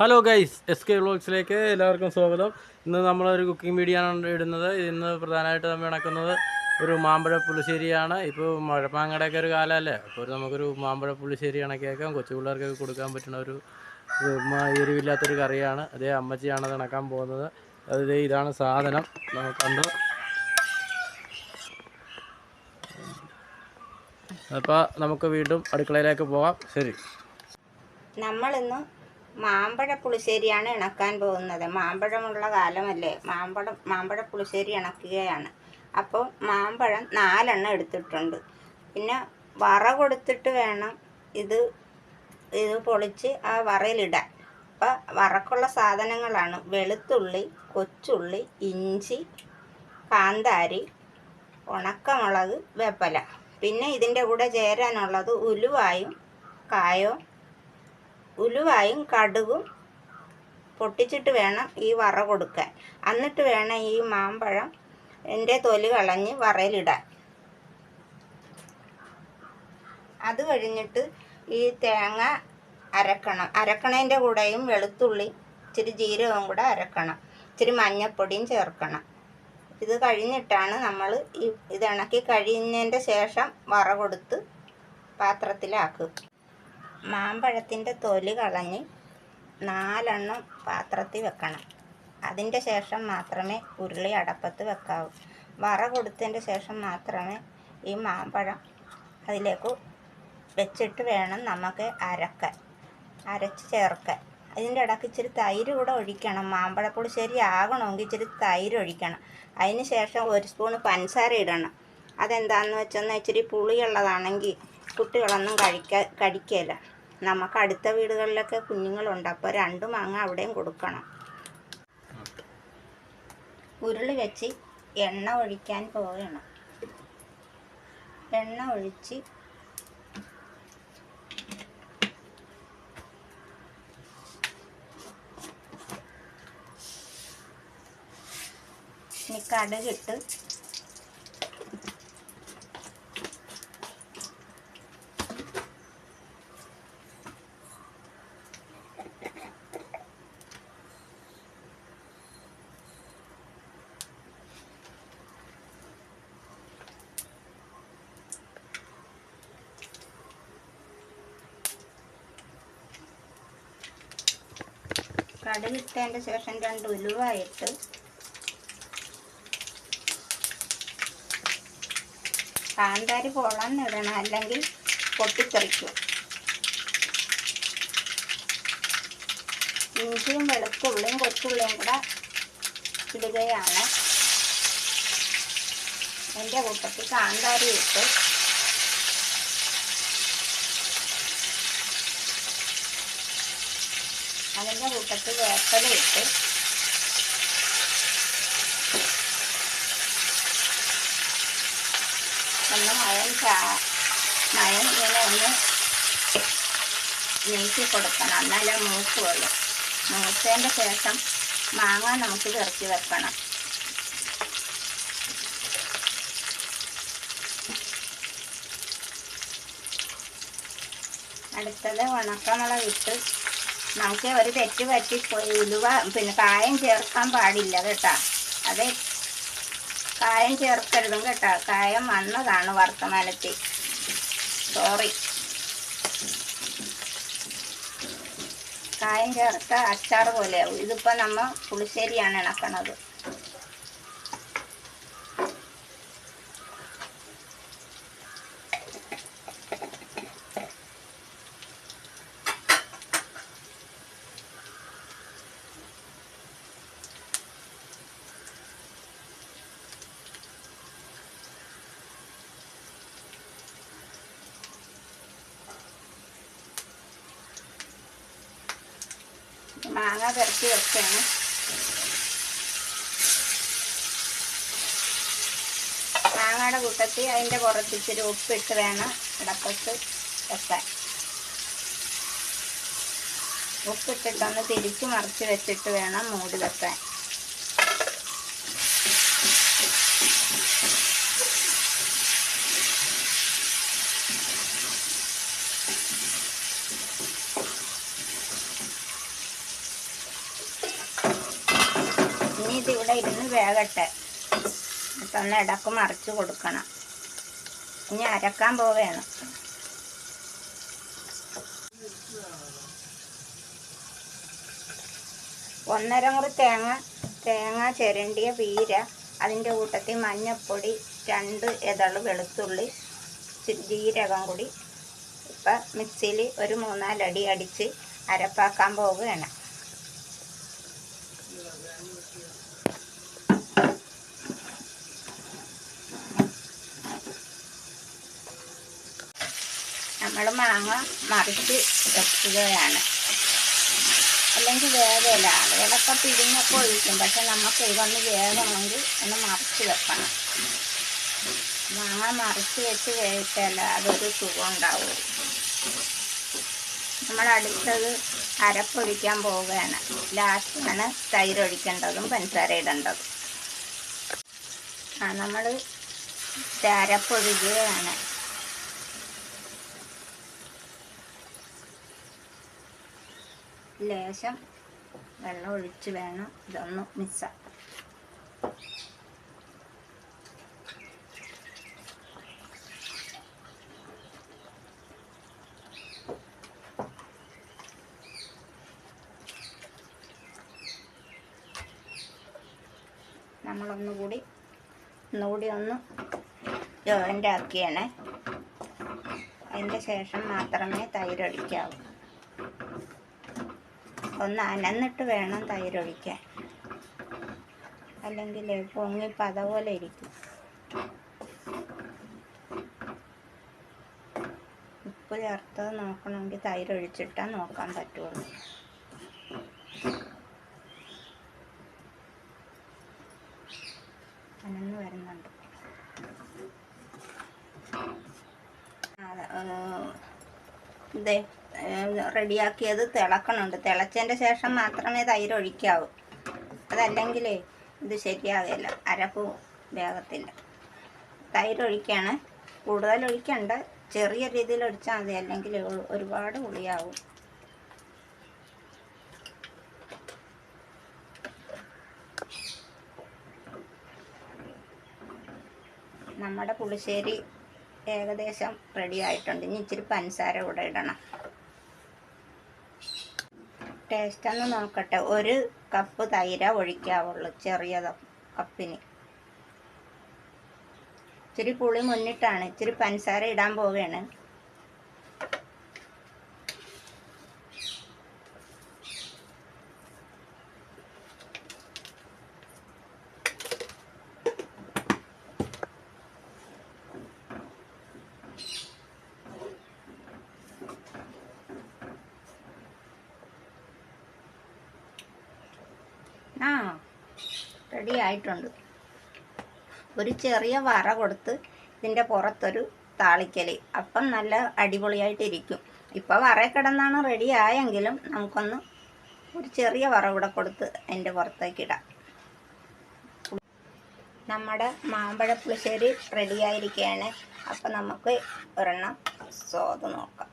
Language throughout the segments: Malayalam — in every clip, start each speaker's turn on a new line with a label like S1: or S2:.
S1: ഹലോ ഗൈസ് എസ് കെ വ്ളോഗ്സിലേക്ക് എല്ലാവർക്കും സ്വാഗതം. ഇന്ന് നമ്മളൊരു കുക്കിംഗ് വീഡിയോ ആണ് ഇടുന്നത്. ഇന്ന് പ്രധാനമായിട്ട് നമ്മൾ ഇണക്കുന്നത് ഒരു മാമ്പഴ പുളിശ്ശേരിയാണ്. ഇപ്പോൾ മഴപ്പാങ്ങടയൊക്കെ ഒരു കാലമല്ലേ? അപ്പോൾ നമുക്കൊരു മാമ്പഴ പുളിശ്ശേരി ഇണക്കിയേക്കാം കൊച്ചു പിള്ളേർക്കൊക്കെ കൊടുക്കാൻ പറ്റുന്ന ഒരു എരിവില്ലാത്തൊരു കറിയാണ്. അതേ അമ്മച്ചിയാണ് അത് ഇണക്കാൻ പോകുന്നത്. അത് ഇതാണ് സാധനം. നമുക്ക് കണ്ടു. അപ്പോൾ നമുക്ക് വീണ്ടും അടുക്കളയിലേക്ക് പോകാം. ശരി.
S2: നമ്മളിന്ന് മാമ്പഴ പുളിശ്ശേരിയാണ് ഇണക്കാൻ പോകുന്നത്. മാമ്പഴമുള്ള കാലമല്ലേ? മാമ്പഴം മാമ്പഴ പുളിശ്ശേരി ഇണക്കുകയാണ്. അപ്പോൾ മാമ്പഴം നാലെണ്ണം എടുത്തിട്ടുണ്ട്. പിന്നെ വറ കൊടുത്തിട്ട് വേണം ഇത് ഇത് പൊളിച്ച് ആ വറയിലിടാൻ. അപ്പോൾ വറക്കുള്ള സാധനങ്ങളാണ് വെളുത്തുള്ളി കൊച്ചുള്ളി ഇഞ്ചി കാന്താരി ഉണക്കമുളക് വേപ്പല. പിന്നെ ഇതിന്റെ കൂടെ ചേരാനുള്ളത് ഉലുവായും കായോ ഉലുവായും കടുകും പൊട്ടിച്ചിട്ട് വേണം ഈ വറ കൊടുക്കാൻ. എന്നിട്ട് വേണം ഈ മാമ്പഴം എന്റെ തൊലി കളഞ്ഞ് വറയിലിടാൻ. അത് കഴിഞ്ഞിട്ട് ഈ തേങ്ങ അരക്കണം. അരക്കണേന്റെ കൂടെയും വെളുത്തുള്ളി ഇച്ചിരി ജീരകവും കൂടെ അരക്കണം. ഇച്ചിരി മഞ്ഞൾപ്പൊടിയും ചേർക്കണം. ഇത് കഴിഞ്ഞിട്ടാണ് നമ്മൾ ഈ ഇത് ഇണക്കി ശേഷം വറ കൊടുത്ത് പാത്രത്തിലാക്കുക. മാമ്പഴത്തിന്റെ തൊലി കളഞ്ഞ് നാലെണ്ണം പാത്രത്തിൽ വെക്കണം. അതിന്റെ ശേഷം മാത്രമേ ഉരുളി അടപ്പത്ത് വെക്കാവൂ. വറ കൊടുത്തതിന്റെ ശേഷം മാത്രമേ ഈ മാമ്പഴം അതിലേക്ക് വെച്ചിട്ട് വേണം നമുക്ക് അരക്കാൻ അരച്ച് ചേർക്കാൻ. അതിന്റെ ഇടയ്ക്ക് ഇച്ചിരി തൈര് കൂടെ ഒഴിക്കണം. മാമ്പഴപ്പുളിശ്ശേരി ആകണമെങ്കിൽ ഇച്ചിരി തൈര് ഒഴിക്കണം. അതിന് ശേഷം ഒരു സ്പൂണ് പഞ്ചസാര ഇടണം. അതെന്താണെന്ന് വെച്ചെന്നാൽ ഇച്ചിരി പുളിയുള്ളതാണെങ്കിൽ കുട്ടികളൊന്നും കഴിക്ക കടിക്കില്ല നമുക്ക് അടുത്ത വീടുകളിലൊക്കെ കുഞ്ഞുങ്ങളുണ്ട്. അപ്പോൾ രണ്ട് മാങ്ങ അവിടെയും കൊടുക്കണം. ഉരുളി വെച്ച് എണ്ണ ഒഴിക്കാൻ പോവുകയാണ്. എണ്ണ ഒഴിച്ച് ഇനി കടുകിട്ടതിന്റെ ശേഷം രണ്ട് ഉലുവായിട്ട് കാന്താരി പൊളന്നിടണം അല്ലെങ്കിൽ പൊട്ടിത്തെറിക്കും. ഇഞ്ചിയും വെളുത്തുള്ളിയും കൊച്ചുള്ളിയും കൂടെ ഇടുകയാണ്. എന്റെ കൂട്ടത്തിൽ കാന്താരി ഇട്ട് അതിന്റെ കൂട്ടത്തിൽ വേപ്പല ഇട്ട് ഒന്ന് മയം ചാ മയം ഇങ്ങനെ ഒന്ന് നീക്കി കൊടുക്കണം. എന്നാലേ മൂക്കുള്ളൂ. മൂത്തതിന്റെ ശേഷം മാങ്ങ നമുക്ക് ചെറുക്കി വെക്കണം. അടുത്തത് ഉണക്കമുളക് ഇട്ട് നമുക്ക് ഒരു തെറ്റ് പറ്റിപ്പോയി. ഉലുവ പിന്നെ കായം ചേർക്കാൻ പാടില്ല കേട്ടോ. അത് കായം ചേർക്കരുതും കേട്ടോ. കായം വന്നതാണ് വർത്തമാനത്തിൽ. സോറി കായം ചേർത്ത അച്ചാർ പോലെയാവും. ഇതിപ്പോൾ നമ്മൾ പുളിശ്ശേരിയാണ് ഇണക്കണത്. മാങ്ങ പെരട്ടി വെക്കാണ്. മാങ്ങയുടെ കൂട്ടത്തിൽ അതിന്റെ കുറച്ചിച്ചിരി ഉപ്പിട്ട് വേണം ഇടപ്പത്ത് വെക്കാൻ. ഉപ്പിട്ടിട്ടൊന്ന് തിരിച്ചു മറിച്ച് വെച്ചിട്ട് വേണം മൂടി വെക്കാൻ. വേകട്ടെ. എന്നിട്ടൊന്ന് ഇടയ്ക്ക് മറിച്ച് കൊടുക്കണം. ഇനി അരക്കാൻ പോവുകയാണ് ഒന്നര മുറി തേങ്ങ തേങ്ങ ചിരണ്ടിയ പീര അതിന്റെ കൂട്ടത്തിൽ മഞ്ഞൾപ്പൊടി രണ്ട് ഇതൾ വെളുത്തുള്ളി ജീരകം കൂടി. ഇപ്പം മിക്സിയിൽ ഒരു മൂന്നാലടി അടിച്ച് അരപ്പാക്കാൻ പോവുകയാണ് നമ്മൾ മാങ്ങ മറിച്ച് വെക്കുകയാണ് അല്ലെങ്കിൽ വേഗമില്ല. ആളുകളൊക്കെ പിരിഞ്ഞൊക്കെ ഒഴിക്കും. പക്ഷെ നമുക്ക് ഇതൊന്ന് വേഗമെങ്കിൽ ഒന്ന് മറിച്ച് വെക്കണം. മാങ്ങ മറിച്ച് വെച്ച് വേവിച്ചാൽ അതൊരു സുഖം ഉണ്ടാവും നമ്മൾ അടുത്തത് അരപ്പൊഴിക്കാൻ പോവുകയാണ്. ലാസ്റ്റാണ് തൈരൊഴിക്കേണ്ടതും പഞ്ചസാര ഇടേണ്ടതും. ആ നമ്മൾ അരപ്പൊഴിക്കുകയാണ് ലേശം വെള്ളം ഒഴിച്ച് വേണം ഇതൊന്ന് മിക്സ് നമ്മളൊന്നുകൂടി ഒന്നുകൂടി ഒന്ന് ജോയിന്റ് ആക്കിയാണ് അതിന്റെ ശേഷം മാത്രമേ തൈരൊഴിക്കാവൂ. ഒന്ന് അനന്നിട്ട് വേണം തൈരൊഴിക്കാൻ. അല്ലെങ്കിൽ പൊങ്ങി പത പോലെ ഇരിക്കും. ഉപ്പ് ചേർത്തത് നോക്കണമെങ്കിൽ തൈരൊഴിച്ചിട്ടാ നോക്കാൻ പറ്റുള്ളൂ. അനന്ന് വരുന്നുണ്ട്. അതെ, റെഡിയാക്കിയത് തിളക്കണുണ്ട്. തിളച്ചതിന്റെ ശേഷം മാത്രമേ തൈര് ഒഴിക്കാവൂ. അതല്ലെങ്കിലേ ഇത് ശരിയാകില്ല അരപ്പ് വേഗത്തില്ല തൈര് ഒഴിക്കുകയാണ് കൂടുതൽ ഒഴിക്കണ്ട. ചെറിയ രീതിയിൽ ഒഴിച്ചാൽ മതി. അല്ലെങ്കിൽ ഒരുപാട് പുളിയാവും. നമ്മുടെ പുളിശ്ശേരി ഏകദേശം റെഡി ആയിട്ടുണ്ട്. ഇനി ഇച്ചിരി പഞ്ചസാര കൂടെ ഇടണം. ടേസ്റ്റ് ഒന്ന് നോക്കട്ടെ. ഒരു കപ്പ് തൈര ഒഴിക്കാവുള്ളൂ ചെറിയ കപ്പിന്. ഇച്ചിരി പുളി മുന്നിട്ടാണ്. ഇച്ചിരി പഞ്ചസാര ഇടാൻ പോവുകയാണ് ആ റെഡി ആയിട്ടുണ്ട്. ഒരു ചെറിയ വറ കൊടുത്ത് ഇതിന്റെ പുറത്തൊരു താളിക്കൽ അപ്പം നല്ല അടിപൊളിയായിട്ടിരിക്കും ഇപ്പോൾ വറ കിടന്നാണ് റെഡി ആയെങ്കിലും നമുക്കൊന്ന് ഒരു ചെറിയ വറ കൂടെ കൊടുത്ത് അതിന്റെ പുറത്തേക്ക് ഇടാം. നമ്മുടെ മാമ്പഴ പുളിശ്ശേരി റെഡിയായിരിക്കുകയാണ് അപ്പം നമുക്ക് ഒരെണ്ണം സ്വാദ് നോക്കാം.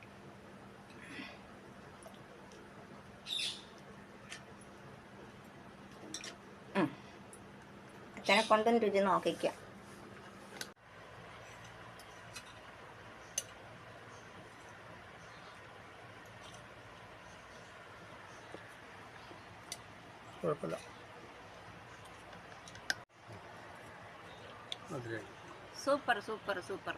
S2: അച്ഛനെ കൊണ്ടും രുചി നോക്കിക്കാം.
S1: കുഴപ്പമില്ല.
S2: Super super super.